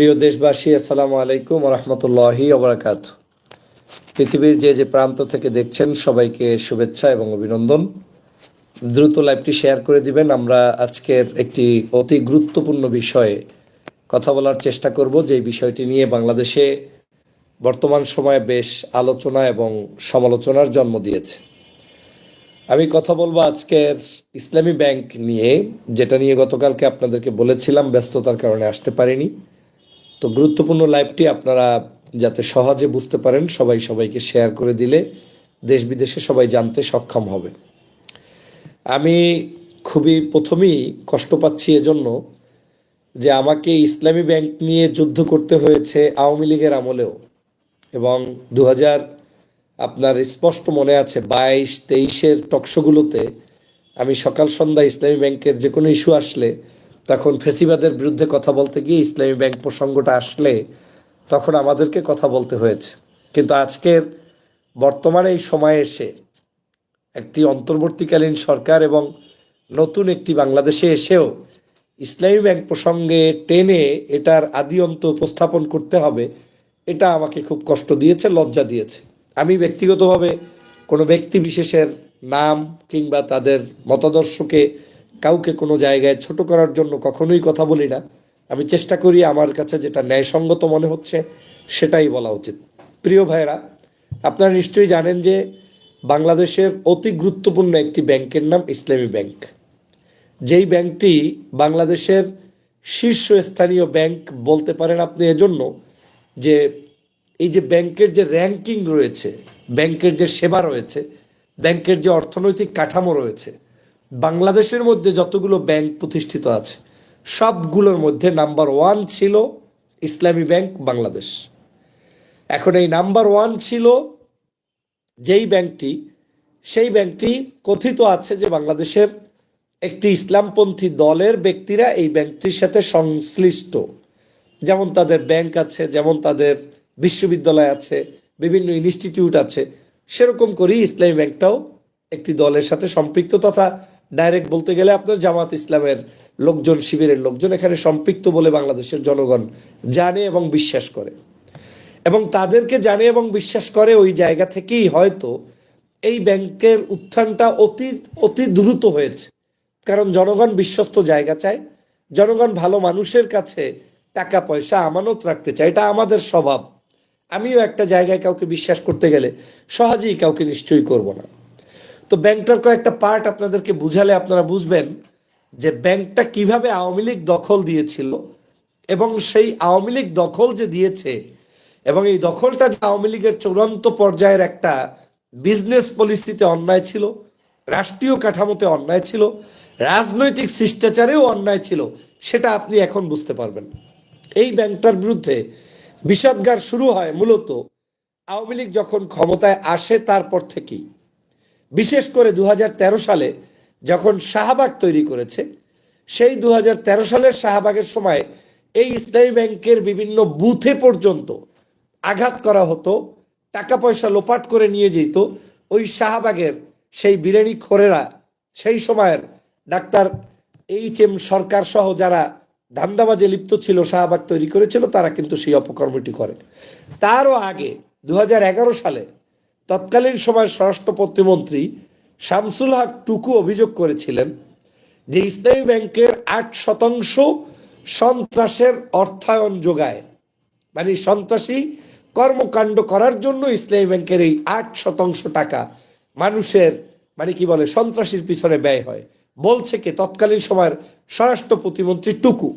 প্রিয় দেশবাসী, আসসালামু আলাইকুম রহমতুল্লাহি অবরাকাত পৃথিবীর যে যে প্রান্ত থেকে দেখছেন, সবাইকে শুভেচ্ছা এবং অভিনন্দন। দ্রুত লাইভটি শেয়ার করে দিবেন। আমরা আজকের একটি অতি গুরুত্বপূর্ণ বিষয়ে কথা বলার চেষ্টা করব যে বিষয়টি নিয়ে বাংলাদেশে বর্তমান সময়ে বেশ আলোচনা এবং সমালোচনার জন্ম দিয়েছে। আমি কথা বলব আজকের ইসলামী ব্যাংক নিয়ে, যেটা নিয়ে গতকালকে আপনাদেরকে বলেছিলাম, ব্যস্ততার কারণে আসতে পারিনি। তো গুরুত্বপূর্ণ লাইভটি আপনারা যাতে সহজে বুঝতে পারেন, সবাই সবাইকে শেয়ার করে দিলে দেশ বিদেশে সবাই জানতে সক্ষম হবে। আমি খুবই প্রথমেই কষ্ট পাচ্ছি এজন্য যে আমাকে ইসলামী ব্যাংক নিয়ে যুদ্ধ করতে হয়েছে আওয়ামী লীগের আমলেও এবং দু হাজার আপনার স্পষ্ট মনে আছে বাইশ, তেইশের টকশোগুলোতে আমি সকাল সন্ধ্যা ইসলামী ব্যাংকের যে কোনো ইস্যু আসলে তখন ফেসিবাদের বিরুদ্ধে কথা বলতে গিয়ে ইসলামী ব্যাংক প্রসঙ্গটা আসলে তখন আমাদেরকে কথা বলতে হয়েছে। কিন্তু আজকের বর্তমানে এই সময়ে এসে একটি অন্তর্বর্তীকালীন সরকার এবং নতুন একটি বাংলাদেশে এসেও ইসলামী ব্যাংক প্রসঙ্গে টেনে এটার আদি অন্ত উপস্থাপন করতে হবে, এটা আমাকে খুব কষ্ট দিয়েছে, লজ্জা দিয়েছে। আমি ব্যক্তিগতভাবে কোনো ব্যক্তি বিশেষের নাম কিংবা তাদের মতাদর্শকে কাউকে কোনো জায়গায় ছোট করার জন্য কখনোই কথা বলি না। আমি চেষ্টা করি আমার কাছে যেটা ন্যায়সঙ্গত মনে হচ্ছে সেটাই বলা উচিত। প্রিয় ভাইরা আপনারা নিশ্চয়ই জানেন যে বাংলাদেশের অতি গুরুত্বপূর্ণ একটি ব্যাংকের নাম ইসলামী ব্যাংক। যেই ব্যাংকটি বাংলাদেশের শীর্ষস্থানীয় ব্যাংক বলতে পারেন আপনি এজন্য যে এই যে ব্যাংকের যে র্যাঙ্কিং রয়েছে, ব্যাংকের যে সেবা রয়েছে, ব্যাংকের যে অর্থনৈতিক কাঠামো রয়েছে বাংলাদেশের মধ্যে যতগুলো ব্যাংক প্রতিষ্ঠিত আছে, সবগুলোর মধ্যে নাম্বার ওয়ান ছিল ইসলামী ব্যাংক বাংলাদেশ। এখন এই নাম্বার ওয়ান ছিল যেই ব্যাংকটি সেই ব্যাংকটি কথিত আছে যে বাংলাদেশের একটি ইসলামপন্থী দলের ব্যক্তিরা এই ব্যাংকটির সাথে সংশ্লিষ্ট। যেমন তাদের ব্যাংক আছে, যেমন তাদের বিশ্ববিদ্যালয় আছে, বিভিন্ন ইনস্টিটিউট আছে, সেরকম করেই ইসলামী ব্যাংকটাও একটি দলের সাথে সম্পৃক্ত তথা ডাইরেক্ট বলতে গেলে আপনার জামাত ইসলামের লোকজন, শিবিরের লোকজন এখানে সম্পৃক্ত বলে বাংলাদেশের জনগণ জানে এবং বিশ্বাস করে। এবং তাদেরকে জানে এবং বিশ্বাস করে ওই জায়গা থেকেই হয়তো এই ব্যাংকের উত্থানটা অতি অতি দ্রুত হয়েছে। কারণ জনগণ বিশ্বস্ত জায়গা চায়, জনগণ ভালো মানুষের কাছে টাকা, পয়সা, আমানত রাখতে চায়, এটা আমাদের স্বভাব। আমিও একটা জায়গায় কাউকে বিশ্বাস করতে গেলে সহজেই কাউকে নিশ্চয়ই করব না। তো ব্যাংকটার কয়েকটা পার্ট আপনাদেরকে বুঝালে আপনারা বুঝবেন যে ব্যাংকটা কীভাবে আওয়ামী লীগ দখল দিয়েছিল এবং সেই আওয়ামী লীগ দখল যে দিয়েছে এবং এই দখলটা যে আওয়ামী লীগের চূড়ান্ত পর্যায়ের একটা বিজনেস পলিসিতে অন্যায় ছিল, রাষ্ট্রীয় কাঠামোতে অন্যায় ছিল, রাজনৈতিক শিষ্টাচারেও অন্যায় ছিল, সেটা আপনি এখন বুঝতে পারবেন। এই ব্যাংকটার বিরুদ্ধে বিষাদগার শুরু হয় মূলত আওয়ামী লীগ যখন ক্ষমতায় আসে তারপর থেকেই। বিশেষ করে দু হাজার তেরো সালে যখন শাহবাগ তৈরি করেছে, সেই দু হাজার তেরো সালের শাহবাগের সময় এই ইসলামী ব্যাংকের বিভিন্ন বুথে পর্যন্ত আঘাত করা হতো টাকা পয়সা লোপাট করে নিয়ে যেত। ওই শাহবাগের সেই বিরিয়ানি খোরেরা সেই সময়ের ডাক্তার এইচ এম সরকার সহ যারা ধান্দাবাজে লিপ্ত ছিল, শাহবাগ তৈরি করেছিল, তারা কিন্তু সেই অপকর্মটি করে। তারও আগে দু হাজার এগারো সালে তৎকালীন সময় স্বরাষ্ট্র প্রতিমন্ত্রী শামসুল হক টুকু অভিযোগ করেছিলেন যে ইসলামী ব্যাংকের আট শতাংশ সন্ত্রাসের অর্থায়ন যোগায়। মানে সন্ত্রাসী কর্মকাণ্ড করার জন্য ইসলামী ব্যাংকের এই আট শতাংশ টাকা মানুষের মানে কি বলে, সন্ত্রাসীর পিছনে ব্যয় হয়। বলছে কে? তৎকালীন সময়ের স্বরাষ্ট্র প্রতিমন্ত্রী টুকু।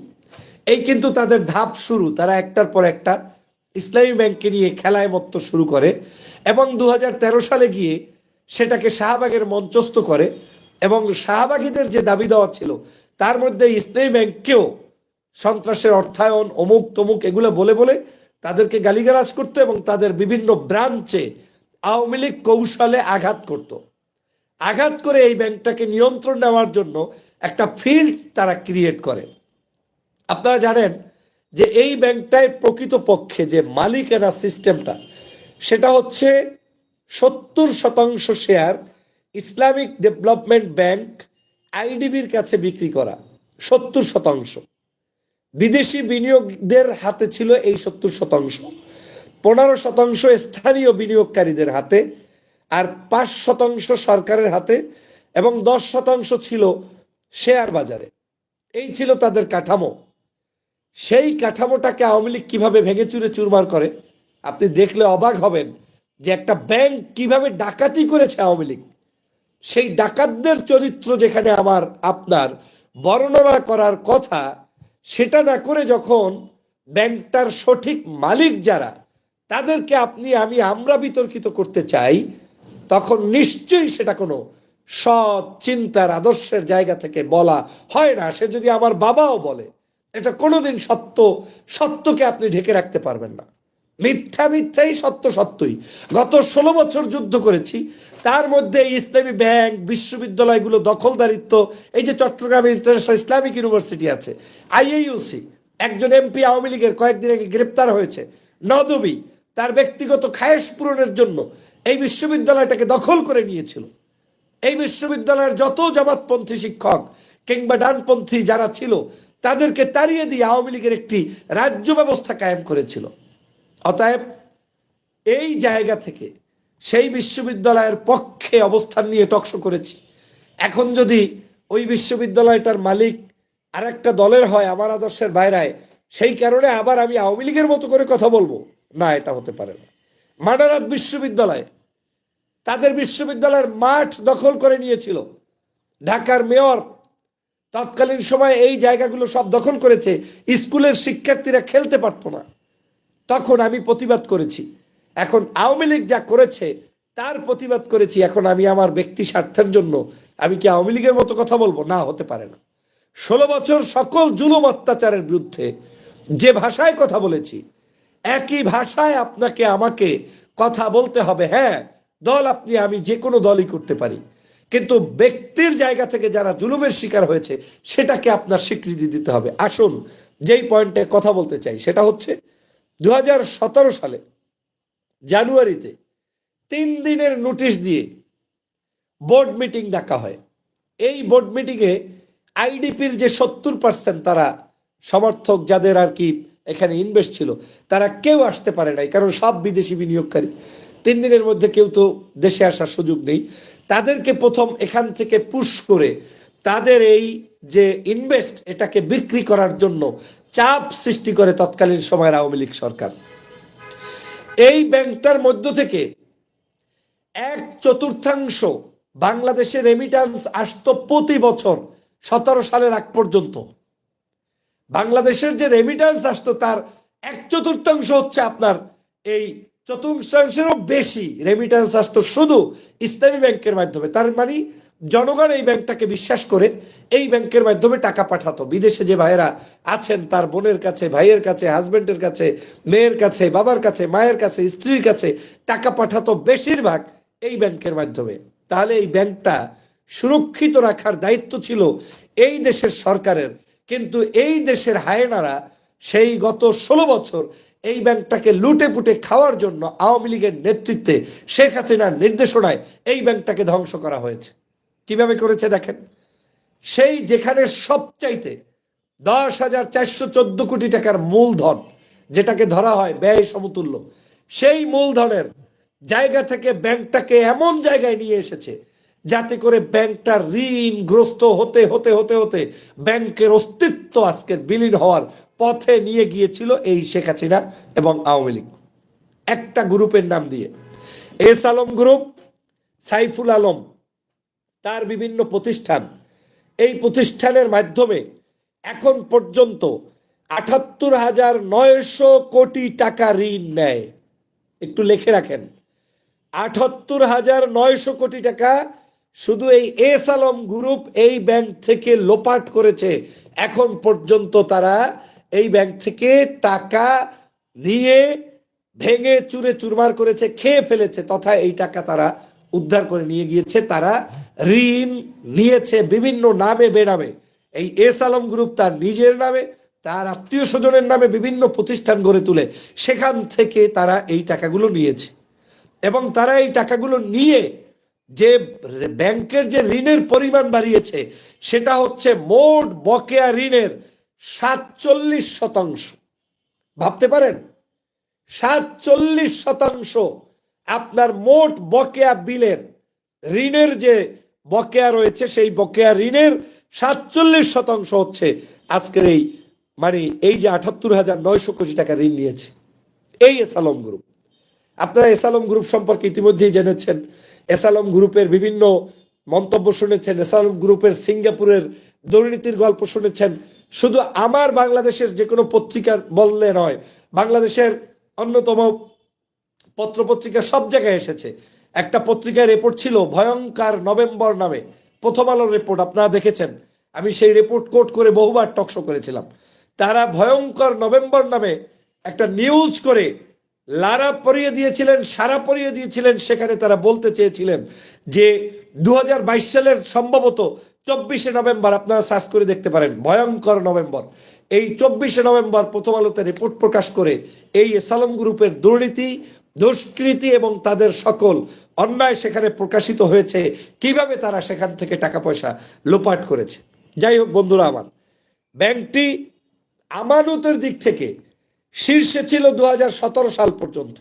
এই কিন্তু তাদের ধাপ শুরু। তারা একটার পর একটা ইসলামী ব্যাংককে নিয়ে খেলায় মত্ত শুরু করে। এবং দু হাজার তেরো সালে গিয়ে সেটাকে শাহবাগের মঞ্চস্থ করে এবং শাহবাগীদের যে দাবি দেওয়া ছিল, তার মধ্যে ইসলামী ব্যাংককেও সন্ত্রাসের অর্থায়ন, অমুক তমুক এগুলো বলে বলে তাদেরকে গালিগালাজ করতো এবং তাদের বিভিন্ন ব্রাঞ্চে আওয়ামী লীগ কৌশলে আঘাত করত। আঘাত করে এই ব্যাংকটাকে নিয়ন্ত্রণ নেওয়ার জন্য একটা ফিল্ড তারা ক্রিয়েট করে। আপনারা জানেন যে এই ব্যাংকটায় প্রকৃত পক্ষে যে মালিকেরা সিস্টেমটা সেটা হচ্ছে সত্তর শতাংশ শেয়ার ইসলামিক ডেভেলপমেন্ট ব্যাংক আইডিবির কাছে বিক্রি করা, সত্তর শতাংশ। বিদেশি বিনিয়োগদের হাতে ছিল এই সত্তর শতাংশ। পনেরো শতাংশ স্থানীয় বিনিয়োগকারীদের হাতে আর পাঁচ শতাংশ সরকারের হাতে এবং দশ শতাংশ ছিল শেয়ার বাজারে। এই ছিল তাদের কাঠামো। সেই কাঠামোটাকে আওয়ামী লীগ কীভাবে ভেঙে চুরে চুরমার করে? আপনি দেখলে অবাক হবেন যে একটা ব্যাংক কীভাবে ডাকাতি করেছে আওয়ামী লীগ। সেই ডাকাতদের চরিত্র যেখানে আমার, আপনার বর্ণনা করার কথা, সেটা না করে যখন ব্যাংকটার সঠিক মালিক যারা, তাদেরকে আপনি, আমি, আমরা বিতর্কিত করতে চাই, তখন নিশ্চয়ই সেটা কোনো সৎ চিন্তার আদর্শের জায়গা থেকে বলা হয় না। সে যদি আমার বাবাও বলে, এটা কোনোদিন সত্য, সত্যকে আপনি ঢেকে রাখতে পারবেন না। মিথ্যা মিথ্যাই সত্য সত্যই। গত ষোলো বছর যুদ্ধ করেছি। তার মধ্যে ইসলামী ব্যাংক, বিশ্ববিদ্যালয়গুলো, দখলদারিত্ব, এই যে চট্টগ্রাম ইন্টারন্যাশনাল ইসলামিক ইউনিভার্সিটি আছে আইএইউসি একজন এমপি আওয়ামী লীগের কয়েকদিন আগে গ্রেপ্তার হয়েছে। নদবী, তার ব্যক্তিগত খায়েশ পূরণের জন্য এই বিশ্ববিদ্যালয়টাকে দখল করে নিয়েছিল। এই বিশ্ববিদ্যালয়ের যত জামাতপন্থী শিক্ষক কিংবা ডানপন্থী যারা ছিল, তাদেরকে তাড়িয়ে দিয়ে আওয়ামী লীগের একটি রাজ্য ব্যবস্থা কায়েম করেছিল। অতএব এই জায়গা থেকে সেই বিশ্ববিদ্যালয়ের পক্ষে অবস্থান নিয়ে টকশো করেছি। এখন যদি ওই বিশ্ববিদ্যালয়টার মালিক আর একটা দলের হয় আমার আদর্শের বাইরায়, সেই কারণে আবার আমি আওয়ামী লীগের মতো করে কথা বলব। না, এটা হতে পারে না। মাডারাত বিশ্ববিদ্যালয় তাদের বিশ্ববিদ্যালয়ের মাঠ দখল করে নিয়েছিল। ঢাকার মেয়র তৎকালীন সময় এই জায়গাগুলো সব দখল করেছে। স্কুলের শিক্ষার্থীরা খেলতে পারতো না। তখন আমি প্রতিবাদ করেছি। এখন আওয়ামী লীগ যা করেছে, তার প্রতিবাদ করেছি। এখন আমি আমার ব্যক্তি স্বার্থের জন্য আমি কি আওয়ামী লীগের মতো কথা বলব? না, হতে পারে না। ষোলো বছর সকল জুলুম অত্যাচারের বিরুদ্ধে যে ভাষায় কথা বলেছি, একই ভাষায় আপনাকে আমাকে কথা বলতে হবে। হ্যাঁ দল আপনি, আমি যে কোনো দলই করতে পারি। কিন্তু ব্যক্তির জায়গা থেকে যারা জুলুমের শিকার হয়েছে, সেটাকে আপনার স্বীকৃতি দিতে হবে। আসুন, যেই পয়েন্টে কথা বলতে চাই, সেটা হচ্ছে দু হাজার সতেরো সালে, জানুয়ারিতে তিন দিনের নোটিশ দিয়ে বোর্ড মিটিং ডাকা হয়। এই বোর্ড মিটিংয়ে আইডিপির যে সত্তর পার্সেন্ট তারা সমর্থক, যাদের আর কি এখানে ইনভেস্ট ছিল, তারা কেউ আসতে পারে নাই, কারণ সব বিদেশি বিনিয়োগকারী। তিন দিনের মধ্যে কেউ তো দেশে আসার সুযোগ নেই। তাদেরকে প্রথম এখান থেকে পুশ করে তাদের এই যে ইনভেস্ট এটাকে বিক্রি করার জন্য চাপ সৃষ্টি করে তৎকালীন সময়ের আওয়ামী লীগ সরকার। এই ব্যাংকটার মধ্য থেকে এক চতুর্থাংশ বাংলাদেশে রেমিটান্স আসতো প্রতি বছর সতেরো সালের আগ পর্যন্ত। বাংলাদেশের যে রেমিটান্স আসতো তার এক চতুর্থাংশ হচ্ছে আপনার এই চতুর্থাংশেরও বেশি রেমিটান্স আসতো শুধু ইসলামী ব্যাংকের মাধ্যমে। তার মানে জনগণ এই ব্যাংকটাকে বিশ্বাস করে এই ব্যাংকের মাধ্যমে টাকা পাঠাতো। বিদেশে যে ভাইয়েরা আছেন, তার বোনের কাছে, ভাইয়ের কাছে, হাজবেন্ডের কাছে, মেয়ের কাছে, বাবার কাছে, মায়ের কাছে, স্ত্রীর কাছে টাকা পাঠাতো বেশিরভাগ এই ব্যাংকের মাধ্যমে। তাহলে এই ব্যাংকটা সুরক্ষিত রাখার দায়িত্ব ছিল এই দেশের সরকারের। কিন্তু এই দেশের হায়নারা সেই গত ষোলো বছর এই ব্যাংকটাকে লুটে পুটে খাওয়ার জন্য আওয়ামী লীগের নেতৃত্বে শেখ হাসিনার নির্দেশনায় এই ব্যাংকটাকে ধ্বংস করা হয়েছে। কীভাবে করেছে দেখেন? সেই যেখানে সবচাইতে দশ হাজার চারশো চোদ্দ কোটি টাকার মূলধন, যেটাকে ধরা হয় ব্যয় সমতুল্য, সেই মূলধনের জায়গা থেকে ব্যাংকটাকে এমন জায়গায় নিয়ে এসেছে যাতে করে ব্যাংকটা ঋণগ্রস্ত হতে হতে হতে হতে ব্যাংকের অস্তিত্ব আজকের বিলীন হওয়ার পথে নিয়ে গিয়েছিল এই শেখ হাসিনা এবং আওয়ামী লীগ। একটা গ্রুপের নাম দিয়ে, এস আলম গ্রুপ, সাইফুল আলম তার বিভিন্ন প্রতিষ্ঠান। এই প্রতিষ্ঠানের মাধ্যমে এখন পর্যন্ত আটাত্তর হাজার নয়শো কোটি টাকা ঋণ নেয়। একটু লিখে রাখেন। আটাত্তর হাজার নয়শো কোটি টাকা শুধু এই এস আলম গ্রুপ এই ব্যাংক থেকে লোপাট করেছে। এখন পর্যন্ত তারা এই ব্যাংক থেকে টাকা নিয়ে ভেঙে চুরে চুরমার করেছে, খেয়ে ফেলেছে, তথা এই টাকা তারা উদ্ধার করে নিয়ে গিয়েছে। তারা ঋণ নিয়েছে বিভিন্ন নামে বেনামে। এই এস আলম গ্রুপ তার নিজের নামে, তার আত্মীয় স্বজনের নামে বিভিন্ন প্রতিষ্ঠান গড়ে তুলে। সেখান থেকে তারা এই টাকাগুলো নিয়েছে। এবং তারা এই টাকাগুলো নিয়ে যে ব্যাংকের যে ঋণের পরিমাণ বাড়িয়েছে, সেটা হচ্ছে মোট বকেয়া ঋণের সাতচল্লিশ শতাংশ। ভাবতে পারেন? সাতচল্লিশ শতাংশ আপনার মোট বকেয়া বিলের ঋণের যে বকেয়া রয়েছে, সেই বকেয়া ঋণের সাতচল্লিশ শতাংশ হচ্ছে আজকের এই মানে এই যে আটাত্তর হাজার নয়শো কোটি টাকা ঋণ নিয়েছে। এই এসালম গ্রুপ। আপনারা এসালম গ্রুপ সম্পর্কে ইতিমধ্যেই জেনেছেন। এসালম গ্রুপের বিভিন্ন মন্তব্য শুনেছেন। এসালম গ্রুপের সিঙ্গাপুরের দুর্নীতির গল্প শুনেছেন। শুধু আমার বাংলাদেশের যে কোনো পত্রিকার বললে নয়, বাংলাদেশের অন্যতম পত্রপত্রিকা সব জায়গায় এসেছে। একটা পত্রিকায় রিপোর্ট ছিল ভয়ঙ্কর নভেম্বর নামে। প্রথম আলোর রিপোর্ট আপনারা দেখেছেন। আমি সেই রিপোর্ট কোট করে বহুবার টকশো করেছিলাম। তারা ভয়ঙ্কর নভেম্বর নামে একটা নিউজ করে লারা পরিয়ে দিয়েছিলেন, সারা পরিয়ে দিয়েছিলেন। সেখানে তারা বলতে চেয়েছিলেন যে দু হাজার বাইশ সালের সম্ভবত চব্বিশে নভেম্বর, আপনারা সার্চ করে দেখতে পারেন, ভয়ঙ্কর নভেম্বর। এই চব্বিশে নভেম্বর প্রথম আলোতে রিপোর্ট প্রকাশ করে এই এসালম গ্রুপের দুর্নীতি, দুষ্কৃতি এবং তাদের সকল অন্যায় সেখানে প্রকাশিত হয়েছে, কীভাবে তারা সেখান থেকে টাকা পয়সা লোপাট করেছে? যাই হোক বন্ধুরা আমার, ব্যাংকটি আমানতের দিক থেকে শীর্ষে ছিল দু হাজার সতেরো সাল পর্যন্ত।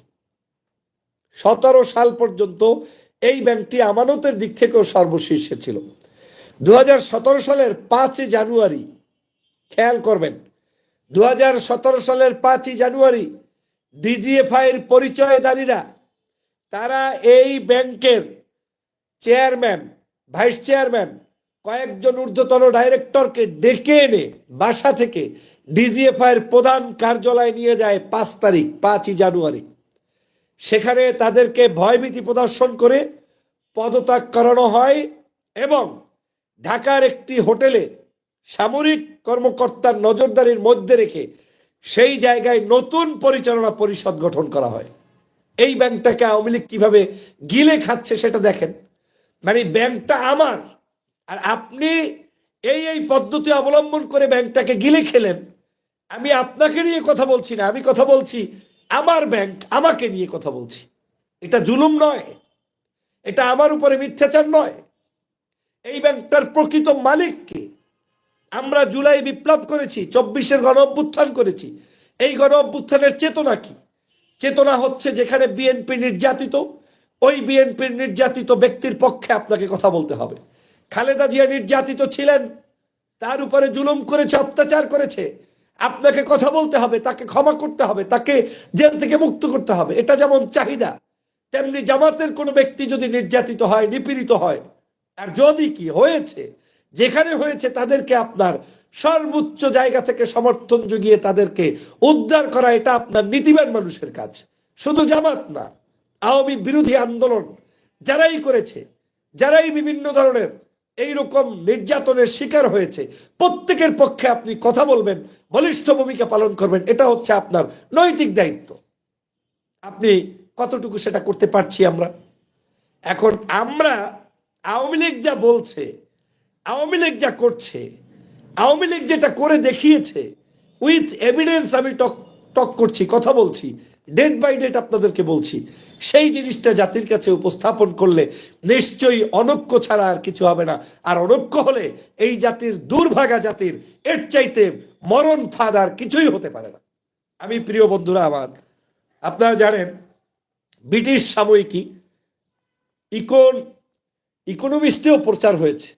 সতেরো সাল পর্যন্ত এই ব্যাংকটি আমানতের দিক থেকেও সর্বশীর্ষে ছিল। দু হাজার সতেরো সালের পাঁচই জানুয়ারি, খেয়াল করবেন দু হাজার সতেরো সালের পাঁচই জানুয়ারি, ডিজিএফআইয়ের পরিচয়দারীরা তারা এই ব্যাংকের চেয়ারম্যান, ভাইস চেয়ারম্যান, কয়েকজন ঊর্ধ্বতন ডাইরেক্টরকে ডেকে এনে বাসা থেকে ডিজিএফআইয়ের প্রধান কার্যালয়ে নিয়ে যায় পাঁচ তারিখ, পাঁচই জানুয়ারি। সেখানে তাদেরকে ভয়ভীতি প্রদর্শন করে পদত্যাগ করানো হয় এবং ঢাকার একটি হোটেলে সামরিক কর্মকর্তার নজরদারির মধ্যে রেখে সেই জায়গায় নতুন পরিচালনা পরিষদ গঠন করা হয়। এই ব্যাংকটাকে আওয়ামী লীগ কীভাবে গিলে খাচ্ছে সেটা দেখেন। মানে ব্যাংকটা আমার। আর আপনি এই এই পদ্ধতি অবলম্বন করে ব্যাংকটাকে গিলে খেলেন। আমি আপনাকে নিয়ে কথা বলছি না, আমি কথা বলছি আমার ব্যাংক আমাকে নিয়ে কথা বলছি। এটা জুলুম নয়। এটা আমার উপরে মিথ্যাচার নয়। এই ব্যাংকটার প্রকৃত মালিককে আমরা জুলাই বিপ্লব করেছি, চব্বিশের গণ অভ্যুত্থান করেছি। এই গণ অভ্যুত্থানের চেতনা কি? চেতনা হচ্ছে যেখানে বিএনপি নির্যাতিত। ওই বিএনপির নির্যাতিত ব্যক্তির পক্ষে আপনাকে কথা বলতে হবে। খালেদা জিয়া নির্যাতিত ছিলেন, তার উপরে জুলুম করেছে, অত্যাচার করেছে। আপনাকে কথা বলতে হবে, তাকে ক্ষমা করতে হবে, তাকে জেল থেকে মুক্ত করতে হবে। এটা যেমন চাহিদা, তেমনি জামাতের কোনো ব্যক্তি যদি নির্যাতিত হয়, নিপীড়িত হয়, আর যদি কি হয়েছে, যেখানে হয়েছে তাদেরকে আপনার সর্বোচ্চ জায়গা থেকে সমর্থন জুগিয়ে তাদেরকে উদ্ধার করা, এটা আপনার নীতিবান মানুষের কাজ। শুধু জামাত না, আওয়ামী বিরোধী আন্দোলন যারাই করেছে, যারাই বিভিন্ন ধরনের এই রকম নির্যাতনের শিকার হয়েছে, প্রত্যেকের পক্ষে আপনি কথা বলবেন, বলিষ্ঠ ভূমিকা পালন করবেন, এটা হচ্ছে আপনার নৈতিক দায়িত্ব। আপনি কতটুকু সেটা করতে পারছি আমরা? এখন আমরা আওয়ামী লীগ যা বলছে, আওয়ামী লীগ যা করছে আওয়ামী লীগ যেটা করে দেখিয়েছে উইথ এভিডেন্স আমি টক টক করছি, কথা বলছি ডেট বাই ডেট আপনাদেরকে বলছি, সেই জিনিসটা জাতির কাছে উপস্থাপন করলে নিশ্চয়ই অনক্য ছাড়া আর কিছু হবে না। আর অনক্য হলে এই জাতির দুর্ভাগা জাতির এর চাইতে মরণ ফাঁদ আর কিছুই হতে পারে না। আমি প্রিয় বন্ধুরা আমার, আপনারা জানেন, ব্রিটিশ সাময়িকী ইকোন ইকোনমিস্টেও প্রচার হয়েছে।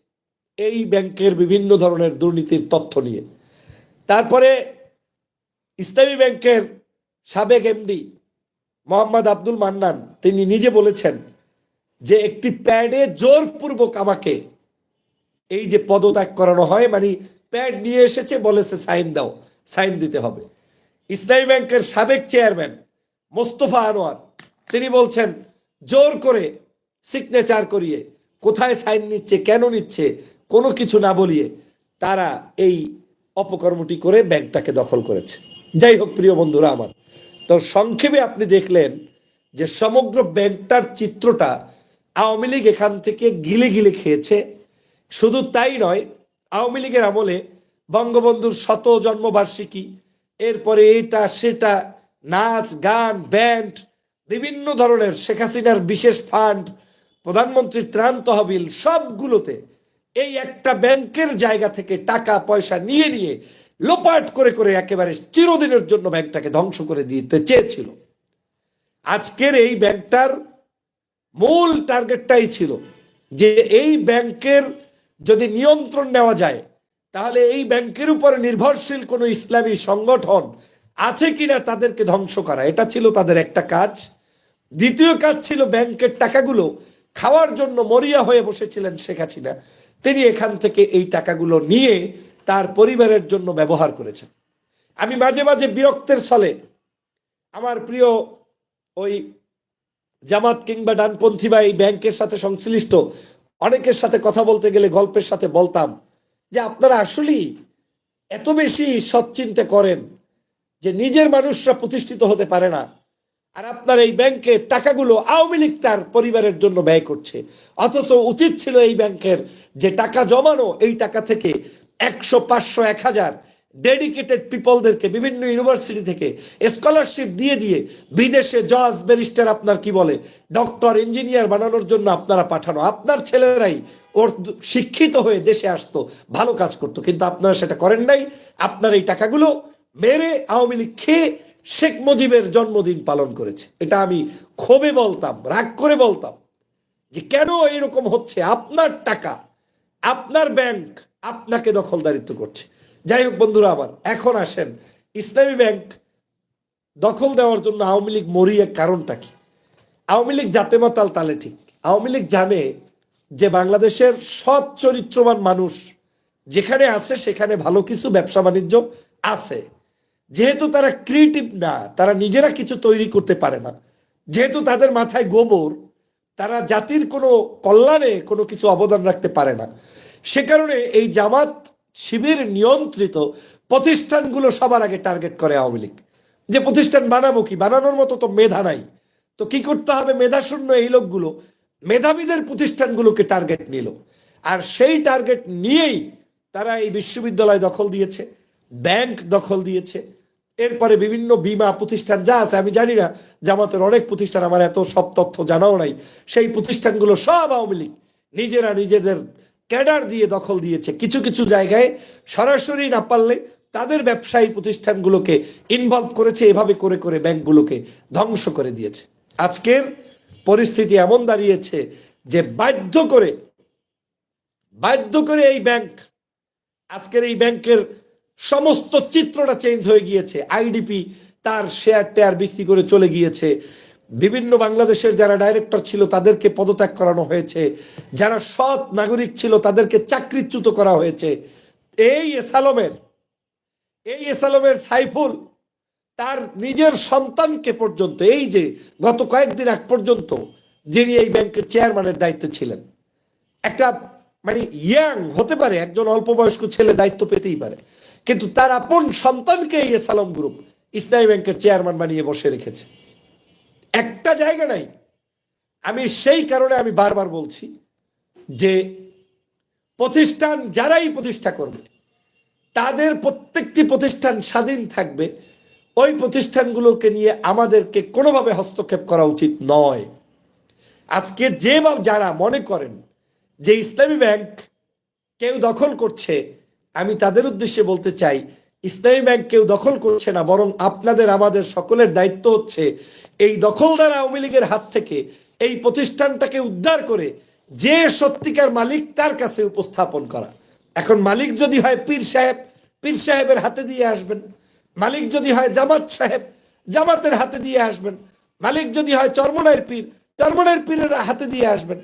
এই ব্যাংকের বিভিন্ন ধরনের দুর্নীতির তথ্য নিয়ে। তারপরে ইসলামী ব্যাংকের সাবেক এমডি মোহাম্মদ আব্দুল মান্নান, তিনি নিজে বলেছেন যে একটি প্যাডে জোরপূর্বক আমাকে এই যে পদত্যাগ করানো হয় মানে প্যাড নিয়ে এসেছে বলেছে সাইন দাও, সাইন দিতে হবে। ইসলামী ব্যাংকের সাবেক চেয়ারম্যান মোস্তফা আনোয়ার, তিনি বলছেন, জোর করে সিগনেচার করিয়ে কোথায় সাইন নিচ্ছে, কেন নিচ্ছে কোনো কিছু না বলিয়ে তারা এই অপকর্মটি করে ব্যাংকটাকে দখল করেছে। যাই হোক, প্রিয় বন্ধুরা আমার, তো সংক্ষেপে আপনি দেখলেন যে সমগ্র ব্যাংকটার চিত্রটা আওয়ামী লীগ এখান থেকে গিলে গিলে খেয়েছে। শুধু তাই নয়, আওয়ামী লীগের আমলে বঙ্গবন্ধুর শত জন্মবার্ষিকী, এরপরে এটা, সেটা, নাচ, গান, ব্যান্ড, বিভিন্ন ধরনের শেখ হাসিনার বিশেষ ফান্ড, প্রধানমন্ত্রীর ত্রাণ তহবিল, সবগুলোতে এই একটা ব্যাংকের জায়গা থেকে টাকা, পয়সা নিয়ে নিয়ে লোপাট করে করে একেবারে চিরদিনের জন্য ব্যাংকটাকে ধ্বংস করে দিতে চেয়েছিল। আজকের এই ব্যাংকটার মূল টার্গেটটাই ছিল যে এই ব্যাংকের যদি নিয়ন্ত্রণ নেওয়া যায়, তাহলে এই ব্যাংকের উপরে নির্ভরশীল কোনো ইসলামী সংগঠন আছে কিনা তাদেরকে ধ্বংস করা। এটা ছিল তাদের একটা কাজ। দ্বিতীয় কাজ ছিল ব্যাংকের টাকাগুলো খাওয়ার জন্য মরিয়া হয়ে বসেছিলেন শেখ হাসিনা। তিনি এখান থেকে এই টাকাগুলো নিয়ে তার পরিবারের জন্য ব্যবহার করেছেন। আমি মাঝে মাঝে বিরক্তের ছলে আমার প্রিয় ওই জামাত কিংবা ডানপন্থী বা এই ব্যাংকের সাথে সংশ্লিষ্ট অনেকের সাথে কথা বলতে গেলে গল্পের সাথে বলতাম যে আপনারা আসলেই এত বেশি সৎচিন্তে করেন যে নিজের মানুষরা প্রতিষ্ঠিত হতে পারে না। আর আপনার এই ব্যাংকের টাকাগুলো আওয়ামী লীগ তার পরিবারের জন্য ব্যয় করছে। অথচ উচিত ছিল এই ব্যাংকের যে টাকা জমানো, এই টাকা থেকে একশো, পাঁচশো, এক হাজার ডেডিকেটেড পিপলদেরকে বিভিন্ন ইউনিভার্সিটি থেকে স্কলারশিপ দিয়ে দিয়ে বিদেশে জজ ব্যারিস্টার আপনার কি বলে ডক্টর ইঞ্জিনিয়ার বানানোর জন্য আপনারা পাঠানো। আপনার ছেলেরাই ওর শিক্ষিত হয়ে দেশে আসতো, ভালো কাজ করতো। কিন্তু আপনারা সেটা করেন নাই। আপনার এই টাকাগুলো মেরে আওয়ামী লীগ খেয়ে শেখ মুজিবের জন্মদিন পালন করেছে। এটা আমি ক্ষোভে বলতাম, রাগ করে বলতাম যে কেন এরকম হচ্ছে? আপনার টাকা, আপনার ব্যাংক আপনাকে দখলদারিত্ব করছে। যাই হোক বন্ধুরা আবার এখন আসেন। ইসলামী ব্যাংক দখল দেওয়ার জন্য আওয়ামী লীগ মরিয়ে কারণটা কি? আওয়ামী লীগ জাতে মাতাল তালে ঠিক। আওয়ামী লীগ জানে যে বাংলাদেশের সৎ চরিত্রবান মানুষ যেখানে আছে সেখানে ভালো কিছু ব্যবসা বাণিজ্য আছে। যেহেতু তারা ক্রিয়েটিভ না, তারা নিজেরা কিছু তৈরি করতে পারে না। যেহেতু তাদের মাথায় গোবর, তারা জাতির কোনো কল্যাণে কোনো কিছু অবদান রাখতে পারে না। সে কারণে এই জামাত শিবির নিয়ন্ত্রিত প্রতিষ্ঠানগুলো সবার আগে টার্গেট করে আওয়ামী লীগ। যে প্রতিষ্ঠান বানাবো কি? বানানোর মতো তো মেধা নাই। তো কি করতে হবে? মেধাশূন্য এই লোকগুলো, মেধাবীদের প্রতিষ্ঠানগুলোকে টার্গেট নিল। আর সেই টার্গেট নিয়েই তারা এই বিশ্ববিদ্যালয় দখল দিয়েছে ব্যাংক দখল দিয়েছে। এরপরে বিভিন্ন বিমা প্রতিষ্ঠান যা আছে, আমি জানি না, জামাতের অনেক প্রতিষ্ঠান আমার এত সব তথ্য জানাও নাই। সেই প্রতিষ্ঠানগুলো সব আওয়ামী লীগ নিজেরা নিজেদের ক্যাডার দিয়ে দখল দিয়েছে। কিছু কিছু জায়গায় সরাসরি না পারলে তাদের ব্যবসায়ী প্রতিষ্ঠানগুলোকে ইনভলভ করেছে, এভাবে করে করে ব্যাংকগুলোকে ধ্বংস করে দিয়েছে। আজকের পরিস্থিতি এমন দাঁড়িয়েছে যে বাধ্য করে বাধ্য করে এই ব্যাংক, আজকের এই ব্যাংকের সমস্ত চিত্রটা চেঞ্জ হয়ে গিয়েছে। আইডিপি তার শেয়ার টেয়ার বিক্রি করে চলে গিয়েছে। বিভিন্ন বাংলাদেশের যারা ডাইরেক্টর ছিল তাদেরকে পদত্যাগ করানো হয়েছে। যারা সৎ নাগরিক ছিল তাদেরকে চাকরিচ্যুত করা হয়েছে। এই এসালমের এই এসালমের সাইফুল তার নিজের সন্তানকে পর্যন্ত, এই যে গত কয়েকদিন আগ পর্যন্ত যিনি এই ব্যাংকের চেয়ারম্যানের দায়িত্বে ছিলেন, একটা মানে ইয়াং হতে পারে, একজন অল্প বয়স্ক ছেলে দায়িত্ব পেতেই পারে। কিন্তু তার আপন সন্তানকে এই সালম গ্রুপ ইসলামী ব্যাংকের চেয়ারম্যান বানিয়ে বসে রেখেছে। একটা জায়গা নাই। আমি সেই কারণে আমি বারবার বলছি যে প্রতিষ্ঠান যারাই প্রতিষ্ঠা করবে, তাদের প্রত্যেকটি প্রতিষ্ঠান স্বাধীন থাকবে। ওই প্রতিষ্ঠানগুলোকে নিয়ে আমাদেরকে কোনোভাবে হস্তক্ষেপ করা উচিত নয়। আজকে যে বা যারা মনে করেন যে ইসলামী ব্যাংক কেউ দখল করছে আমি তাদের উদ্দেশ্যে বলতে চাই, ইসলামী ব্যাংক কেউ দখল করছে না, বরং আপনাদের, আমাদের সকলের দায়িত্ব হচ্ছে এই দখলদার আওয়ামী লীগের হাত থেকে এই প্রতিষ্ঠানটাকে উদ্ধার করে যে সত্যিকার মালিক তার কাছে উপস্থাপন করা। এখন মালিক যদি হয় পীর সাহেব, পীর সাহেবের হাতে দিয়ে আসবেন। মালিক যদি হয় জামাত সাহেব, জামাতের হাতে দিয়ে আসবেন। মালিক যদি হয় চরমনায়ের পীর চরমনায়ের পীরের হাতে দিয়ে আসবেন।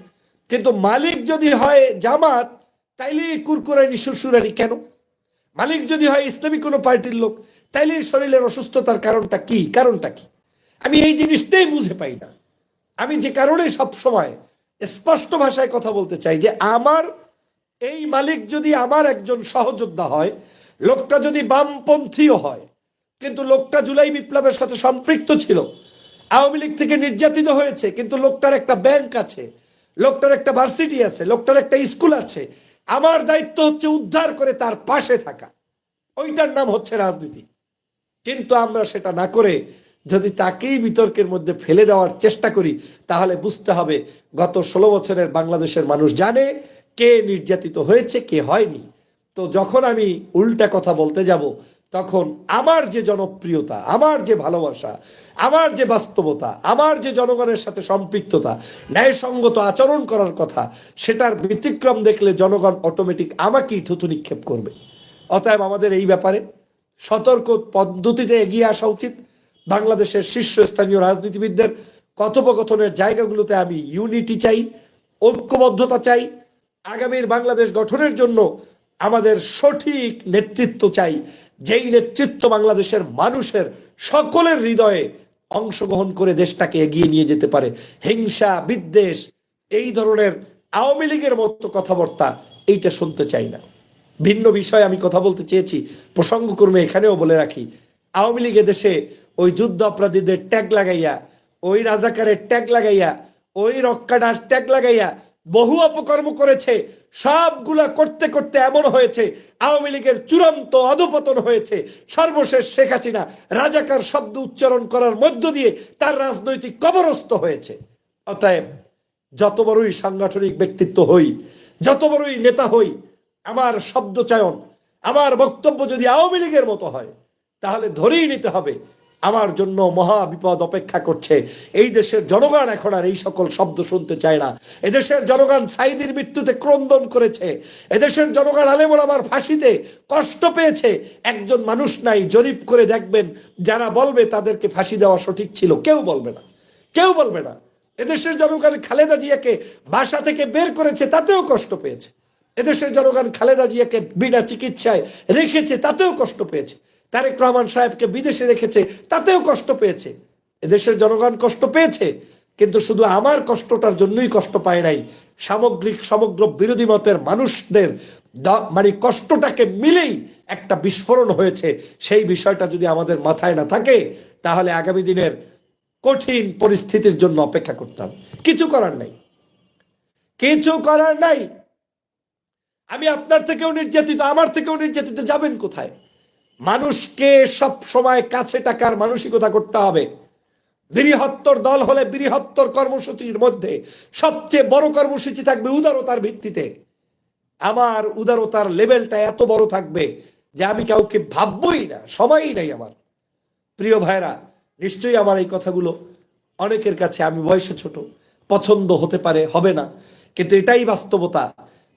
কিন্তু মালিক যদি হয় জামাত তাইলে এই কুরকুরানি শ্বশুরানি কেন? মালিক যদি হয় ইসলামী কোনো পার্টির লোক, তাইলে শরীরের অসুস্থতার কারণটা কি? কারণটা কি? আমি এই জিনিসটাই বুঝে পাই না। আমি যে কারণে সব সময় স্পষ্ট ভাষায় কথা বলতে চাই যে আমার এই মালিক যদি আমার একজন সহযোদ্ধা হয়, লোকটা যদি বামপন্থীও হয়, কিন্তু লোকটা জুলাই বিপ্লবের সাথে সম্পৃক্ত ছিল, আওয়ামী লীগ থেকে নির্যাতিত হয়েছে, কিন্তু লোকটার একটা ব্যাংক আছে, লোকটার একটা ভার্সিটি আছে, লোকটার একটা স্কুল আছে আমার দায়িত্ব হচ্ছে উদ্ধার করে তার পাশে থাকা। ওইটার নাম হচ্ছে রাজনীতি। কিন্তু আমরা সেটা না করে যদি তাকেই বিতর্কের মধ্যে ফেলে দেওয়ার চেষ্টা করি, তাহলে বুঝতে হবে গত ষোলো বছরের বাংলাদেশের মানুষ জানে কে নির্যাতিত হয়েছে, কে হয়নি। তো যখন আমি উল্টা কথা বলতে যাব তখন আমার যে জনপ্রিয়তা, আমার যে ভালোবাসা, আমার যে বাস্তবতা, আমার যে জনগণের সাথে সম্পৃক্ততা, ন্যায়সঙ্গত আচরণ করার কথা, সেটার ব্যতিক্রম দেখলে জনগণ অটোমেটিক আমাকেই থুতু নিক্ষেপ করবে। অতএব আমাদের এই ব্যাপারে সতর্ক পদ্ধতিতে এগিয়ে আসা উচিত। বাংলাদেশের শীর্ষস্থানীয় রাজনীতিবিদদের কথোপকথনের জায়গাগুলোতে আমি ইউনিটি চাই, ঐক্যবদ্ধতা চাই। আগামীর বাংলাদেশ গঠনের জন্য আমাদের সঠিক নেতৃত্ব চাই। যেই নেতৃত্ব বাংলাদেশের মানুষের সকলের হৃদয়ে অংশগ্রহণ করে দেশটাকে এগিয়ে নিয়ে যেতে পারে। হিংসা, বিদ্বেষ, এই ধরনের আওয়ামী লীগের মতো কথাবার্তা, এইটা শুনতে চাই না। ভিন্ন বিষয়ে আমি কথা বলতে চেয়েছি, প্রসঙ্গক্রমে এখানেও বলে রাখি, আওয়ামী লীগ দেশে ওই যুদ্ধ অপরাধীদের ট্যাগ লাগাইয়া, ওই রাজাকারের ট্যাগ লাগাইয়া, ওই রক্কাডার ট্যাগ লাগাইয়া বহু অপকর্ম করেছে। সবগুলা করতে করতে এমন হয়েছে, আওয়ামী লীগের চূড়ান্ত অধপতন হয়েছে। সর্বশেষ শেখ হাসিনা রাজাকার শব্দ উচ্চারণ করার মধ্য দিয়ে তার রাজনৈতিক কবরস্থ হয়েছে। অতএব যত বড়ই সাংগঠনিক ব্যক্তিত্ব হই, যত বড়ই নেতা হই, আমার শব্দ চয়ন আমার বক্তব্য যদি আওয়ামী লীগের মতো হয়, তাহলে ধরেই নিতে হবে আমার জন্য মহা বিপদ অপেক্ষা করছে। এই দেশের জনগণ এখন আর এই সকল শব্দ শুনতে চায় না। এদেশের জনগণ সাইদির মৃত্যুতে ক্রন্দন করেছে। এদেশের জনগণ আলেমুল আমার ফাঁসিতে কষ্ট পেয়েছে। একজন মানুষ নাই, জরিপ করে দেখবেন, যারা বলবে তাদেরকে ফাঁসি দেওয়া সঠিক ছিল। কেউ বলবে না। কেউ বলবে না। এদেশের জনগণ খালেদা জিয়াকে বাসা থেকে বের করেছে, তাতেও কষ্ট পেয়েছে। এদেশের জনগণ খালেদা জিয়াকে বিনা চিকিৎসায় রেখেছে, তাতেও কষ্ট পেয়েছে। তারেক রহমান সাহেবকে বিদেশে রেখেছে, তাতেও কষ্ট পেয়েছে। এদেশের জনগণ কষ্ট পেয়েছে, কিন্তু শুধু আমার কষ্টটার জন্যই কষ্ট পায় নাই। সামগ্রিক, সমগ্র বিরোধী মতের মানুষদের মানে কষ্টটাকে মিলেই একটা বিস্ফোরণ হয়েছে। সেই বিষয়টা যদি আমাদের মাথায় না থাকে, তাহলে আগামী দিনের কঠিন পরিস্থিতির জন্য অপেক্ষা করতে হবে। কিছু করার নাই। কিছু করার নাই। আমি আপনার থেকেও নির্যাতিত, আমার থেকেও নির্যাতিত, যাবেন কোথায়? মানুষকে সব সময় কাছে টাকার মানসিকতা করতে হবে। বৃহত্তর দল হলে বৃহত্তর কর্মসূচির মধ্যে সবচেয়ে বড় কর্মসূচি থাকবে উদারতার ভিত্তিতে। আমার উদারতার লেভেলটা এত বড় থাকবে যে আমি কাউকে ভাববই না, সময়ই নাই আমার। প্রিয় ভাইরা নিশ্চয়ই আমার এই কথাগুলো অনেকের কাছে আমি বয়সে ছোট, পছন্দ হতে পারে, হবে না। কিন্তু এটাই বাস্তবতা।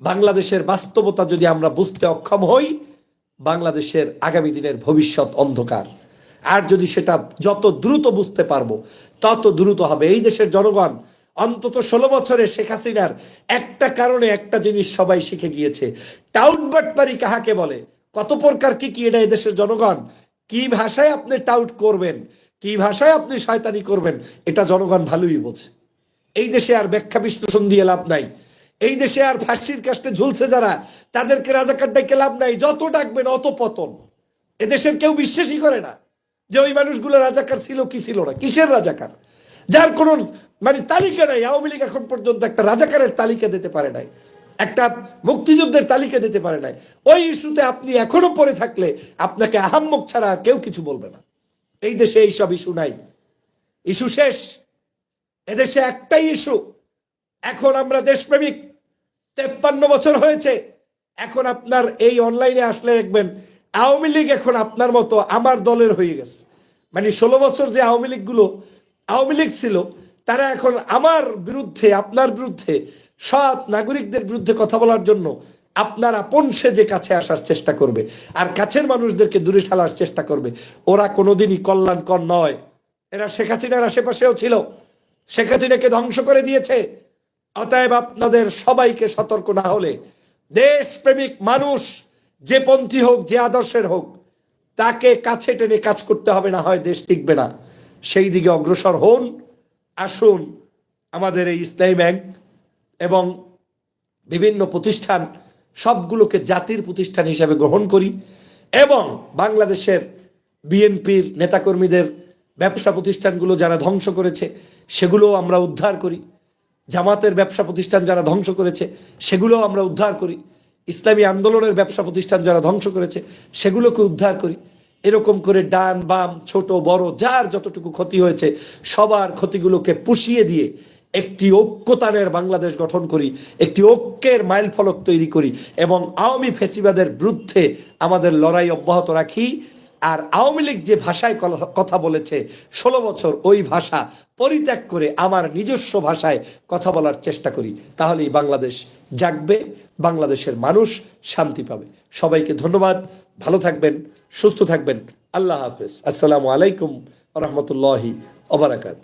বাংলাদেশের বাস্তবতা যদি আমরা বুঝতে অক্ষম হই বাংলাদেশের আগামী দিনের ভবিষ্যৎ অন্ধকার। আর যদি সেটা যত দ্রুত বুঝতে পারব, তত দ্রুত হবে। এই দেশের জনগণ, অন্তত ষোলো বছরে শেখ হাসিনার একটা কারণে একটা জিনিস সবাই শিখে গিয়েছে। টাউট বাটপারি কাহাকে বলে? কত প্রকার কি কি এটা এদেশের জনগণ? কি ভাষায় আপনি টাউট করবেন? কি ভাষায় আপনি শয়তানি করবেন? এটা জনগণ ভালোই বোঝে। এই দেশে আর ব্যাখ্যা বিশ্লেষণ দিয়ে লাভ নাই। এই দেশে আর ফাঁসির কাস্টে ঝুলছে যারা, তাদেরকে রাজাকার ডেকে লাভ নাই, যত ডাকবেন অত পতন। এদেশের কেউ বিশ্বাসই করে না যে ওই মানুষগুলো রাজাকার ছিল কি ছিল না, কিসের রাজাকার? যার কোনো মানে তালিকা নাই, আওয়ামী লীগ এখন পর্যন্ত একটা রাজাকারের তালিকা দিতে পারে নাই, একটা মুক্তিযুদ্ধের তালিকা দিতে পারে নাই। ওই ইস্যুতে আপনি এখনও পড়ে থাকলে আপনাকে আহাম্মক ছাড়া আর কেউ কিছু বলবে না। এই দেশে এইসব ইস্যু নাই। ইস্যু শেষ। এদেশে একটাই ইস্যু। এখন আমরা দেশপ্রেমিক। তেপ্পান্ন বছর হয়েছে। এখন আপনার এই অনলাইনে আসলে দেখবেন, আওয়ামী লীগ এখন আপনার মতো আমার দলের হয়ে গেছে। মানে ষোলো বছর যে আওয়ামী লীগগুলো, আওয়ামী লীগ ছিল, তারা এখন আমার বিরুদ্ধে, আপনার বিরুদ্ধে, সৎ নাগরিকদের বিরুদ্ধে কথা বলার জন্য আপনার আপন সে যে কাছে আসার চেষ্টা করবে, আর কাছের মানুষদেরকে দূরে ঠেলার চেষ্টা করবে, ওরা কোনোদিনই কল্যাণকর নয়। এরা শেখ হাসিনার আশেপাশেও ছিল। শেখ হাসিনাকে ধ্বংস করে দিয়েছে। অতএব আপনাদের সবাইকে সতর্ক না হলে দেশপ্রেমিক মানুষ, যে পন্থী হোক, যে আদর্শের হোক, তাকে কাছে টেনে কাজ করতে হবে, না হয় দেশ টিকবে না। সেই দিকে অগ্রসর হন, আসুন আমাদের এই ইসলামী ব্যাংক এবং বিভিন্ন প্রতিষ্ঠান, সবগুলোকে জাতির প্রতিষ্ঠান হিসাবে গ্রহণ করি এবং বাংলাদেশের বিএনপির নেতাকর্মীদের ব্যবসা প্রতিষ্ঠানগুলো যারা ধ্বংস করেছে, সেগুলোও আমরা উদ্ধার করি। জামাতের ব্যবসা প্রতিষ্ঠান যারা ধ্বংস করেছে, সেগুলোও আমরা উদ্ধার করি। ইসলামী আন্দোলনের ব্যবসা প্রতিষ্ঠান যারা ধ্বংস করেছে, সেগুলোকে উদ্ধার করি। এরকম করে ডান, বাম, ছোট, বড়, যার যতটুকু ক্ষতি হয়েছে, সবার ক্ষতিগুলোকে পুষিয়ে দিয়ে একটি ঐক্যতানের বাংলাদেশ গঠন করি, একটি ঐক্যের মাইল ফলক তৈরি করি এবং আওয়ামী ফেসিবাদের বিরুদ্ধে আমাদের লড়াই অব্যাহত রাখি। আর আওয়ামী লীগ যে ভাষায় কথা বলেছে, ষোলো বছর ওই ভাষা পরিত্যাগ করে আমার নিজস্ব ভাষায় কথা বলার চেষ্টা করি, তাহলেই বাংলাদেশ জাগবে, বাংলাদেশের মানুষ শান্তি পাবে। সবাইকে ধন্যবাদ, ভালো থাকবেন, সুস্থ থাকবেন, আল্লাহ হাফেজ। আসসালামু আলাইকুম রহমতুল্লাহি ওবরাকাত